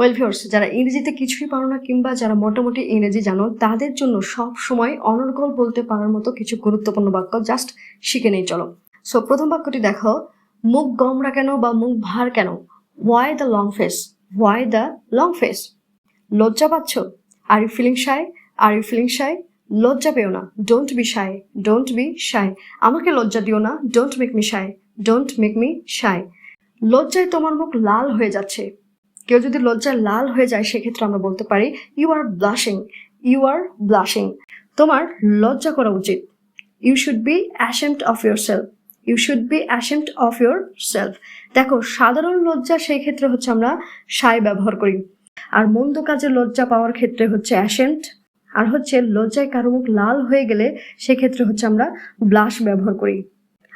Well viewers যারা ইংরেজিতে কিছুই পারো না কিংবা যারা মোটামুটি ইংরেজি জানো, তাদের জন্য সব সময় অনর্গল বলতে পারার মতো কিছু গুরুত্বপূর্ণ বাক্য জাস্ট শিখে নেই, চলো। সো প্রথম বাক্যটি দেখো। মুখ গমরা কেন বা মুখ ভার কেন? Why the long face why the long face লজ্জা পাচ্ছ? Are you feeling shy are you feeling shy লজ্জা পেও না। Don't be shy don't be shy আমাকে লজ্জা দিও না। Don't make me shy don't make me shy লজ্জায় তোমার মুখ লাল হয়ে যাচ্ছে। কেউ যদি লজ্জায় লাল হয়ে যায়, সেক্ষেত্রে আমরা বলতে পারি you are blushing you are blushing তোমার লজ্জা করা উচিত। You should be ashamed of yourself you should be ashamed of yourself দেখো, সাধারণ লজ্জা সেই ক্ষেত্রে হচ্ছে আমরা সাই ব্যবহার করি। আর মন্দ কাজে লজ্জা পাওয়ার ক্ষেত্রে হচ্ছে অ্যাসেন্ট আর হচ্ছে লজ্জায় কারও মুখ লাল হয়ে গেলে, সেক্ষেত্রে হচ্ছে আমরা ব্লাশ ব্যবহার করি।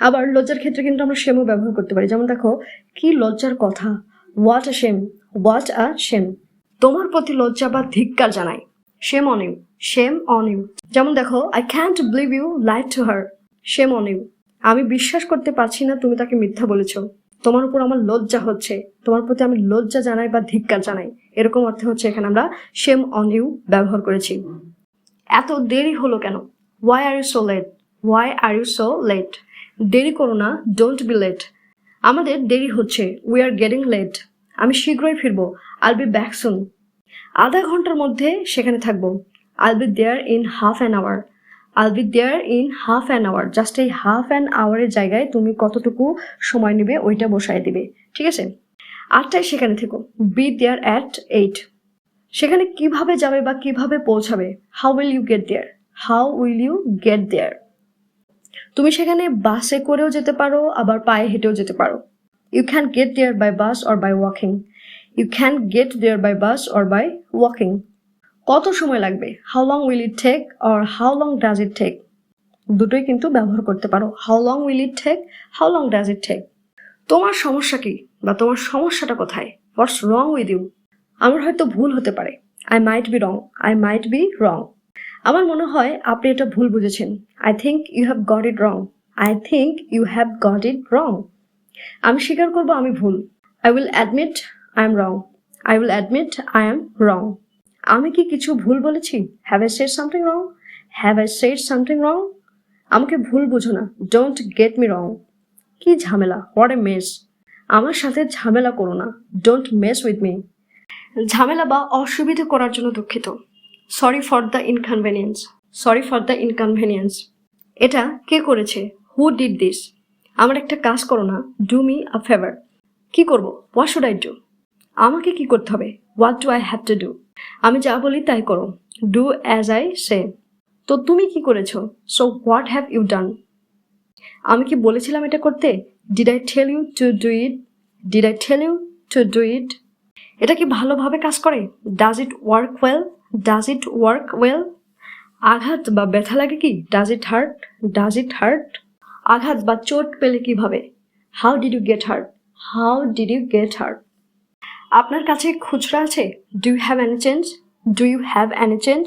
আবার লজ্জার ক্ষেত্রে কিন্তু আমরা সেমও ব্যবহার করতে পারি। যেমন দেখো, কি লজ্জার কথা। What a shame what a shame তোমার প্রতি লজ্জা বা ধিক্কার জানাই। Shame on you shame on you যেমন দেখো I can't believe you lied to her shame on you আমি বিশ্বাস করতে পারছি না তুমি তাকে মিথ্যা বলেছ। তোমার উপর আমার লজ্জা হচ্ছে। তোমার প্রতি আমি লজ্জা জানাই বা ধিক্কার জানাই। এরকম অর্থে হচ্ছে এখানে আমরা শেম অন ইউ ব্যবহার করেছি। এত দেরি হলো কেন? Why are you so late why are you so late দেরি করো না ডোন্ট বি লেট আমাদের দেরি হচ্ছে। উই আর গেটিং লেট আমি শীঘ্রই ফিরবো। আল বি ব্যাক সুন আধা ঘণ্টার মধ্যে সেখানে থাকব। I'll be there in half an hour I'll be there in half an hour just এই হাফ অ্যান আওয়ারের জায়গায় তুমি কতটুকু সময় নেবে ওইটা বসায় দিবে। ঠিক আছে? আটটায় সেখানে থেকো। বি দেয়ার অ্যাট এইট সেখানে কীভাবে যাবে বা কীভাবে পৌঁছাবে? How will you get there how will you get there তুমি সেখানে বাসে করেও যেতে পারো, আবার পায়ে হেঁটেও যেতে পারো। You can get there by bus or by walking you can get there by bus or by walking কত সময় লাগবে? How long will it take or how long does it take দুটোই কিন্তু ব্যবহার করতে পারো। How long will it take how long does it take তোমার সমস্যা কি বা তোমার সমস্যাটা কোথায়? হোয়াটস রং উইথ ইউ আমার হয়তো ভুল হতে পারে। I might be wrong I might be wrong আমার মনে হয় আপনি এটা ভুল বুঝেছেন। I think you have got it wrong I think you have got it wrong আমি স্বীকার করব আমি ভুল। I will admit I am wrong I will admit I am wrong আমি কি কিছু ভুল বলেছি? Have I said something wrong have I said something wrong আমাকে ভুল বুঝো না। ডোন্ট গেট মি রং কি ঝামেলা। হোয়াট এ মেস আমার সাথে ঝামেলা করো না। ডোন্ট মেস উইথ মি ঝামেলা বা অসুবিধা করার জন্য দুঃখিত। Sorry for the inconvenience sorry for the inconvenience এটা কে করেছে? হু ডিড দিস আমার একটা কাজ করো না। ডু মি আ ফেভার কি করব? হোয়াট শুড আই ডু আমাকে কি করতে হবে? What do I have to do আমি যা বলি তাই করো। ডু অ্যাজ আই সে তো তুমি কি করেছ? So what have you done আমি কি বলেছিলাম এটা করতে? Did I tell you to do it did I tell you to do it এটা কি ভালোভাবে কাজ করে? Does it work well does it work well আঘাত বা ব্যথা লাগে কি? Does it hurt does it hurt আঘাত বা চোট পেলে কীভাবে? How did you get hurt how did you get hurt আপনার কাছে খুচরা আছে? Do you have any change do you have any change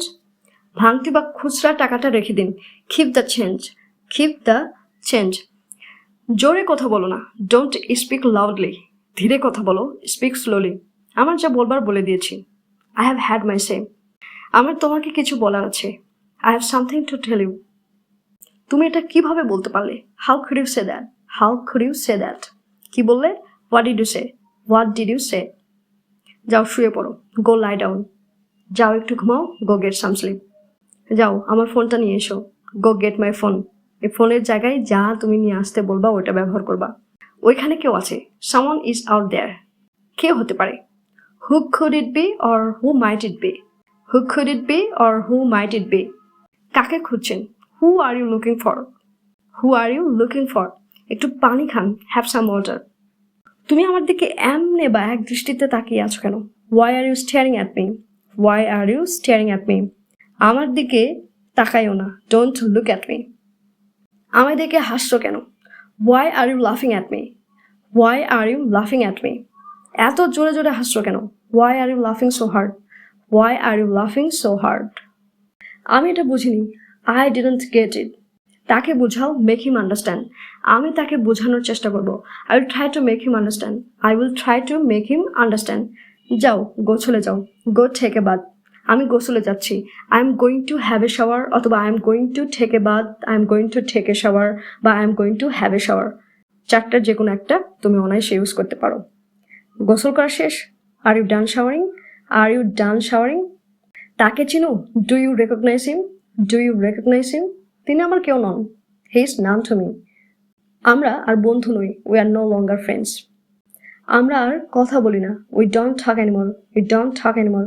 ভাঙতি বা খুচরা টাকাটা রেখে দিন। Keep the change keep the change জোরে কথা বলো না। ডোন্ট স্পিক লাউডলি ধীরে কথা বলো। স্পিক স্লোলি আমার যা বলবার বলে দিয়েছি। I have had my say আমার তোমাকে কিছু বলার আছে। I have something to tell you তুমি এটা কীভাবে বলতে পারলে? How could you say that how could you say that কি বললে? What did you say what did you say যাও, শুয়ে পড়ো। গো লাই ডাউন যাও, একটু ঘুমাও। গো গেট সাম স্লিপ যাও, আমার ফোনটা নিয়ে এসো। গো গেট মাই ফোন এই ফোনের জায়গায় যা তুমি নিয়ে আসতে বলবা ওটা ব্যবহার করবা। ওইখানে কেউ আছে। সামন ইজ আউট দেয়ার কে হতে পারে? Who could it be or who might it be who could it be or who might it be কাকে খুঁজছেন? Who are you looking for who are you looking for একটু পানি খান have some water তুমি আমার দিকে এমনে বা এক দৃষ্টিতে তাকিয়ে আছো কেন? Why are you staring at me why are you staring at me আমার দিকে তাকাইও না ডোন্ট লুক অ্যাট মি আমায় দেখে হাসছো কেন? ওয়াই আর ইউ লাফিং at me why are you লাফিং অ্যাট মি এত জোরে জোরে হাসছো কেন? ওয়াই আর ইউ লাফিং so hard Y are you লাফিং সো হার্ড আমি এটা বুঝিনি। আই ডিডন্ট গেট ইট তাকে বোঝাও মেক হিম আন্ডারস্ট্যান্ড আমি তাকে বোঝানোর চেষ্টা করব। I will try to make him understand I will try to make him understand যাও গোছলে যাও। গো ঠেকে বাদ আমি গোসলে যাচ্ছি। I am going to have a shower অথবা I am going to take bath I am going to take shower বা I am going to have a shower চারটার যে কোনো একটা তুমি অনায়াসে ইউজ করতে পারো। গোসল করা শেষ। Are you done showering are you done showering তাকে চিনো do you recognise him do you recognise him তিনি আমার কেউ নন। He is none to me আমরা আর বন্ধু নই we are no longer friends আমরা আর কথা বলি না we don't talk anymore we don't talk anymore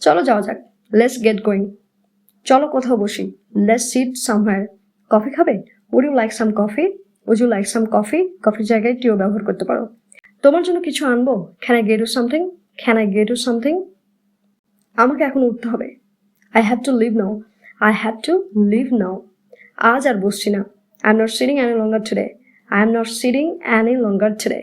চলো যাওয়া যাক লেটস গেট গোয়িং চলো কোথাও বসি লেটস সিট সামহায়ার কফি খাবে? Would you like some coffee would you like some coffee কফির জায়গায় টিও ব্যবহার করতে পারো। তোমার জন্য কিছু আনব? Can I get you something can I get you something আমাকে এখন উঠতে হবে। I have to leave now I have to leave now আজ আর বসছি না। I am not sitting any longer today I am not sitting any longer today